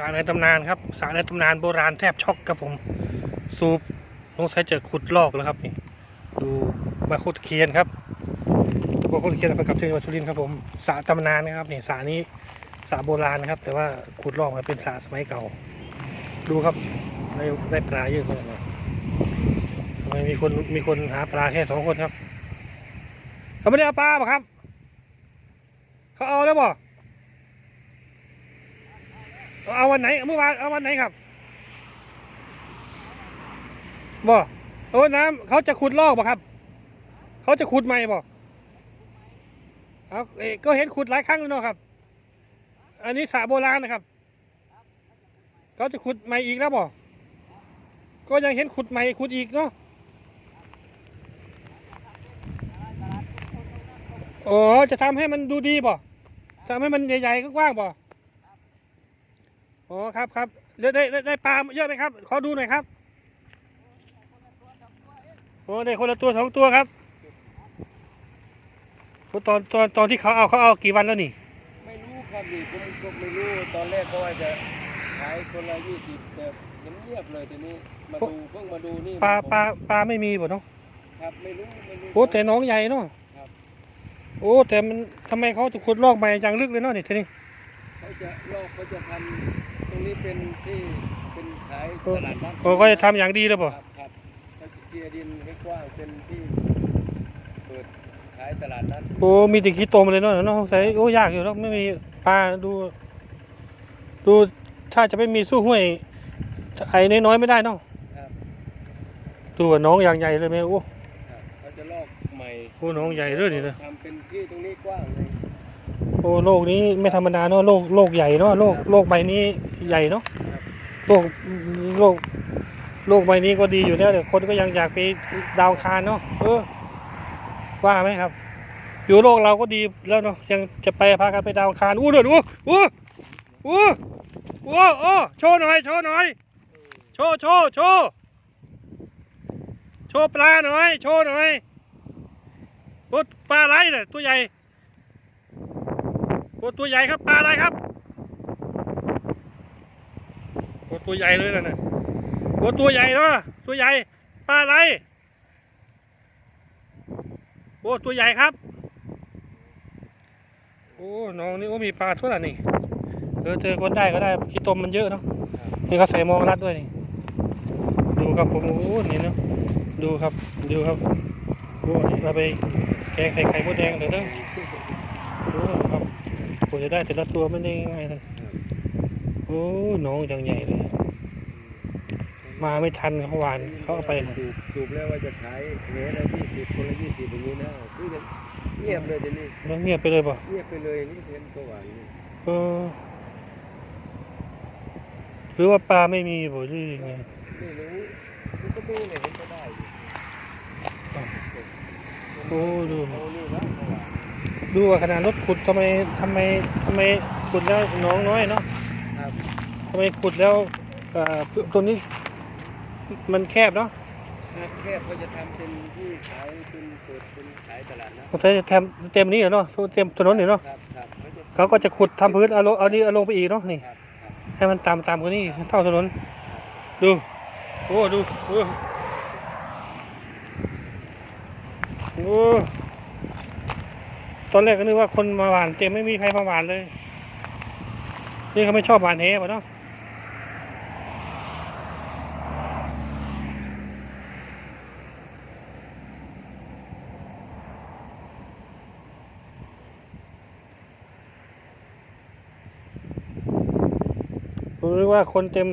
สระในตำนานครับสระในตำนานโบราณแทบช็อกครับผม สูบสงสัยจะขุดลอกแล้วครับนี่ ดูมาโคตรเคียนครับมาโคตรเคียนไปกับที่จังวัดสุรินครับผมสระตำนานนะครับนี่สระนี้สระโบราณนะครับ แต่ว่าขุดลอกมาเป็นสระสมัยเก่า ดูครับได้ได้ปลาเยอะมากเลยทำไมมีคนมีคนหาปลาแค่สองคนครับเขาไม่ได้เอาปลาป่ะครับ เขาเอาแล้วบ่ เอาวันไหนเมื่อวานเอาวันไหนครับบ่โอ้น้ำเขาจะขุดลอกบ่ครับ เขาจะขุดใหม่บ่เอาเอ้ยก็เห็นขุดหลายครั้งแล้วเนาะครับ อันนี้สระโบราณนะครับ เขาจะขุดใหม่อีกแล้วบ่ก็ยังเห็นขุดใหม่ขุดอีกเนาะอ๋อจะทำให้มันดูดีบ่ทำให้มันใหญ่ๆกว้างๆบ่ อ๋อครับครับได้ได้ได้ได้ปลาเยอะไหมครับ ขอดูหน่อยครับโอ้ได้คนละตัวสองตัวครับโอ้ตอนตอนตอนที่เขาเอาเขาเอากี่วันแล้วนี่ ไม่รู้ครับนี่ผมก็ไม่รู้ตอนแรกก็ว่าจะขายคนละยี่สิบแต่มันเงียบเลยทีนี้มาดูเพิ่งมาดูนี่ปลาผมปลาปลาไม่มีบ่เนาะครับไม่รู้ไม่รู้โอ้แต่น้องใหญ่เนาะครับโอ้แต่มันทำไมเขาจะขุดลอกใหม่จังลึกเลยเนาะนี่ทีนี้ เขาจะลอกเขาจะทำตรงนี้เป็นที่เป็นขายตลาดนัดโอ้ก็จะทำอย่างดีแล้วบ่ครับครับเขาจะเคลียร์ดินให้กว้างเป็นที่เปิดขายตลาดนัดโอ้มีแต่ขี้ตมเลยเนาะเนาะใส่โอ้ยากอยู่แล้วไม่มีปลาดู ดูถ้าจะไม่มีสู้ห้วยไอ้น้อยๆไม่ได้เนาะครับดูว่าน้องอย่างใหญ่เลยไหมโอ้ครับเขาจะลอกใหม่ โอ้น้องใหญ่เลยนี่นะ ทำเป็นที่ตรงนี้กว้างเลยโอ้โลกนี้ไม่ธรรมดาเนาะโลกโลกใหญ่เนาะโลกโลกใบนี้ใหญ่เนาะครับโลกโลกโลกใบนี้ก็ดีอยู่แล้วแต่คนก็ยังอยากไปดาวอังคารเนาะเออว่าไหมครับ อยู่โลกเราก็ดีแล้วเนาะยังจะไปพากันไปดาวอังคารอู้เดือดอู้อู้อู้อู้โอ้โชว์หน่อย โชว์หน่อย โชว์โชว์โชว์โชว์ปลาหน่อย โชว์หน่อยโอ้ปลาอะไรเนี่ยตัวใหญ่ โอ้ตัวใหญ่ครับปลาอะไรครับโอ้ตัวใหญ่เลยนะน่ะโอ้ตัวใหญ่เนาะตัวใหญ่ปลาอะไรโอ้ตัวใหญ่ครับ โอ้น้องนี่โอ้มีปลาทั่วนี่เออเจอคนได้ก็ได้ขี้ตมมันเยอะเนาะนี่เขาใส่มองรัดด้วยนี่ดูครับผมโอ้นี่เนาะดูครับดูครับโอ้เราไปแกงใส่ไข่มดแดงเดี๋ยวเด้อ ผมจะได้แต่ละตัวไม่ได้ง่ายนะโอ้น้องยังใหญ่เลย มาไม่ทันเขาหวานเขาเอาไปสูบสูบแล้วว่าจะขายเมตรละยี่สิบคนละยี่สิบอย่างนี้นะคือจะเงียบเลยทีนี้แล้วเงียบไปเลยป่ะเงียบไปเลยนี่เห็นก็หวานนี่เออหรือว่าปลาไม่มีบ่หรือยังไงไม่รู้มันก็ดูเนี่ยเห็นก็ได้อยู่โอ้ดู ดูว่าขนาดรถขุดทำไมทำไมทำไมขุดแล้วหน้องน้อยเนาะครับทำไมขุดแล้วเอ่อตรงนี้มันแคบเนาะแคบก็จะทำเป็นที่ขายเป็นเปิดเป็นขายตลาดนะมันจะเต็มเต็มนี้เหรอเนาะเต็มถนนนี่เนาะครับครับเขาจะเขาก็จะขุดทำพื้นเอาลงเอานี่เอาลงไปอีกเนาะนี่ครับครับให้มันตามตามกันนี่เท่าถนน ดูโอ้ดูโอ้โอ้ ตอนแรกก็นึกว่าคนมาหวานเต็มไม่มีใครมาหวานเลย นี่เขาไม่ชอบหวานเฮป่ะเนาะผมนึกว่าคนเต็ม